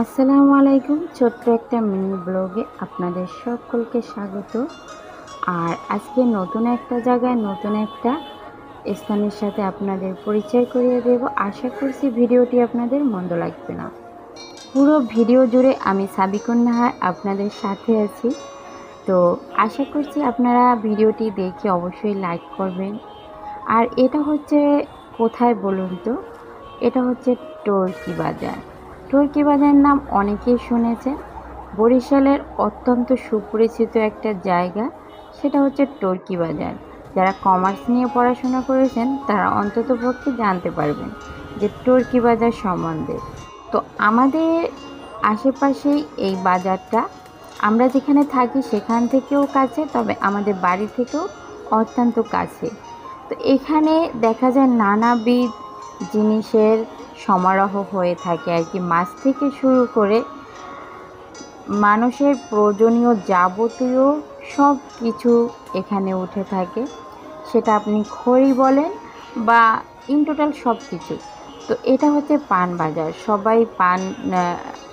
আসসালামু আলাইকুম, ছোট্ট একটা মিনি ব্লগে আপনাদের সকলকে স্বাগত। আর আজকে নতুন একটা জায়গায় নতুন একটা স্থানের সাথে আপনাদের পরিচয় করিয়ে দেব। আশা করছি ভিডিওটি আপনাদের মন্দ লাগবে না। পুরো ভিডিও জুড়ে আমি সাবিকুন নাহার আপনাদের সাথে আছি। তো আশা করছি আপনারা ভিডিওটি দেখে অবশ্যই লাইক করবেন। আর এটা হচ্ছে কোথায় বলুন তো? এটা হচ্ছে টর্কি বাজার। টর্কি বাজার নাম অনেকেই শুনেছে। বরিশালের অত্যন্ত সুপরিচিত একটা জায়গা, সেটা হচ্ছে টর্কি বাজার। যারা কমার্স নিয়ে পড়াশোনা করেছেন, তারা অন্তত পক্ষে জানতে পারবেন যে টর্কি বাজার সম্বন্ধে। তো আমাদের আশেপাশেই এই বাজারটা, আমরা যেখানে থাকি সেখান থেকেও কাছে, তবে আমাদের বাড়ি থেকেও অত্যন্ত কাছে। তো এখানে দেখা যায় নানাবিধ জিনিসের সমারোহ হয়ে থাকে আর কি। মাছ থেকে শুরু করে মানুষের প্রয়োজনীয় যাবতীয় সব কিছু এখানে উঠে থাকে। সেটা আপনি খড়ি বলেন বা ইন টোটাল সব কিছু। তো এটা হচ্ছে পান বাজার। সবাই পান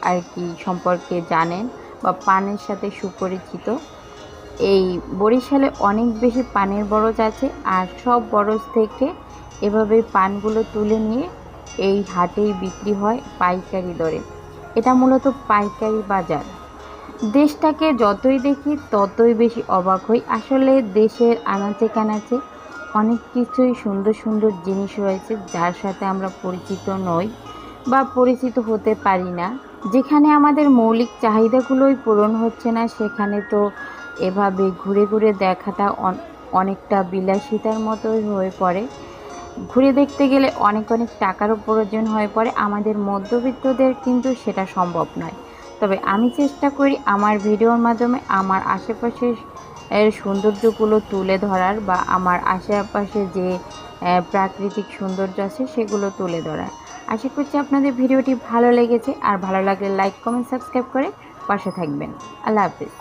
আর কি সম্পর্কে জানেন বা পানের সাথে সুপরিচিত। এই বরিশালে অনেক বেশি পানের বরজ আছে আর সব বরজ থেকে এভাবে পানগুলো তুলে নিয়ে এই হাটেই বিক্রি হয় পাইকারি দরে। এটা মূলত পাইকারি বাজার। দেশটাকে যতই দেখি ততই বেশি অবাক হই। আসলে দেশের আনাচে কানাচে অনেক কিছুই সুন্দর সুন্দর জিনিস রয়েছে যার সাথে আমরা পরিচিত নই বা পরিচিত হতে পারি না। যেখানে আমাদের মৌলিক চাহিদাগুলোই পূরণ হচ্ছে না, সেখানে তো এভাবে ঘুরে ঘুরে দেখাটা অন- অনেকটা বিলাসিতার মতোই হয়ে পড়ে। ঘুরে দেখতে গেলে অনেক অনেক টাকারও প্রয়োজন হয়ে পড়ে। আমাদের মধ্যবিত্তদের কিন্তু সেটা সম্ভব নয়। তবে আমি চেষ্টা করি আমার ভিডিওর মাধ্যমে আমার আশেপাশের, এর সৌন্দর্যগুলো তুলে ধরার বা আমার আশেপাশে যে প্রাকৃতিক সৌন্দর্য আছে সেগুলো তুলে ধরার। আশা করছি আপনাদের ভিডিওটি ভালো লেগেছে। আর ভালো লাগলে লাইক কমেন্ট সাবস্ক্রাইব করে পাশে থাকবেন। আল্লাহ হাফিজ।